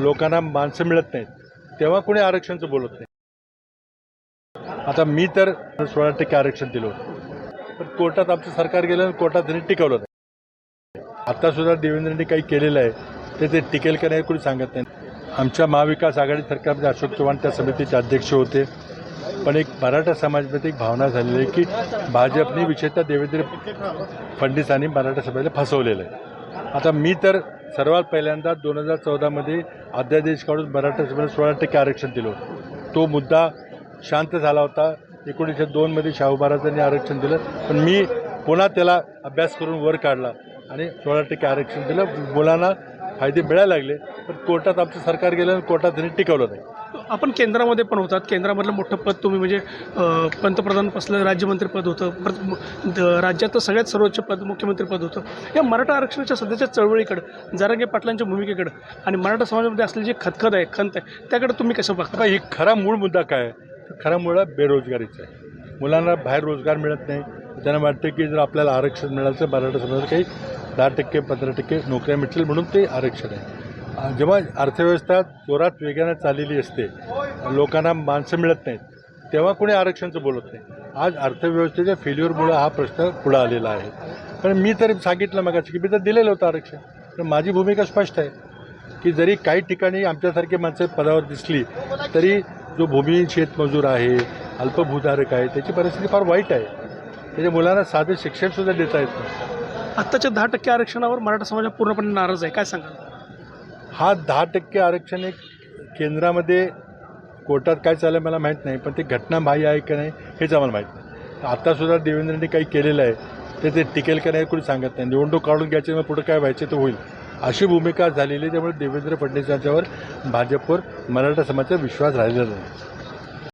लोकांना माणसं मिळत नाहीत. तेव्हा कोणी आरक्षणचं बोलत नाही. आता मी तर सोळा टक्के आरक्षण दिलं होतं. पण कोर्टात आमचं सरकार गेलं आणि कोर्टात त्यांनी टिकवलं नाही. आता सुद्धा काही केलेलं आहे ते ते टिकेल का नाही कोणी सांगत नाही. आमच्या महाविकास आघाडी सरकारमध्ये अशोक चव्हाण त्या समितीचे अध्यक्ष होते. पण एक मराठा समाजमध्ये एक भावना झालेली आहे की भाजपने विशेषतः देवेंद्र फडणवीसांनी मराठा समाजाला फसवलेलं आहे. आता मी तर सर्वात पहिल्यांदा दोन हजार चौदामध्ये अध्यादेश काढून मराठा समाजाला सोळा टक्के आरक्षण दिलं होतं. तो मुद्दा शांत झाला होता. एकोणीसशे दोनमध्ये शाहू महाराजांनी आरक्षण दिलं. पण मी पुन्हा त्याला अभ्यास करून वर काढला आणि सोळा टक्के आरक्षण दिलं. मुलांना फायदे मिळायला लागले पण कोर्टात आमचं सरकार गेलं आणि कोर्टात त्यांनी टिकवलं नाही. आपण केंद्रामध्ये पण होतात. केंद्रामधलं मोठं पद तुम्ही म्हणजे अ, पंतप्रधानपासलं राज्यमंत्रीपद होतं परत राज्यातलं सगळ्यात सर्वोच्च पद मुख्यमंत्रीपद होतं. या मराठा आरक्षणाच्या सध्याच्या चळवळीकडं जरांगे पाटलांच्या भूमिकेकडं आणि मराठा समाजामध्ये असलेली जी खतखत आहे खंत आहे त्याकडे तुम्ही कसं बघता? ही खरा मूळ मुद्दा काय आहे? तर खरा मुळा बेरोजगारीचा आहे. मुलांना बाहेर रोजगार मिळत नाही त्यांना वाटतं की जर आपल्याला आरक्षण मिळालं तर मराठा समाजाला काही दहा टक्के पंधरा टक्के नोकऱ्या मिळतील म्हणून ते आरक्षण आहे. जेव्हा अर्थव्यवस्था जोरात वेगानं चाललेली असते लोकांना माणसं मिळत नाहीत तेव्हा कोणी आरक्षणचं बोलत नाही. आज अर्थव्यवस्थेच्या फेल्युअरमुळं हा प्रश्न पुढं आलेला आहे. पण मी तर सांगितलं मग की मी तर दिलेलं होतं आरक्षण. पण माझी भूमिका स्पष्ट आहे की जरी काही ठिकाणी आमच्यासारखे माणसं पदावर दिसली तरी जो भूमी शेतमजूर आहे अल्पभूधारक आहे त्याची परिस्थिती फार वाईट आहे. त्याच्या मुलांना साधं शिक्षणसुद्धा देता येत नाही. आत्ताच्या दहा टक्के आरक्षणावर मराठा समाज हा पूर्णपणे नाराज आहे. काय सांगाल? हा दहा टक्के आरक्षण एक केंद्रामध्ये कोर्टात काय चाललं मला माहीत नाही पण ते घटनाबाह्य आहे का नाही हेच आम्हाला माहीत नाही. आत्तासुद्धा देवेंद्रनी काही केलेलं आहे ते ते टिकेल का नाही कोणी सांगत नाही. निवडणूक काढून घ्यायचे मग पुढे काय व्हायचं ते होईल. अशी भूमिका झालेली आहे त्यामुळे देवेंद्र फडणवीस यांच्यावर भाजपवर मराठा समाजाचा विश्वास राहिलेला नाही.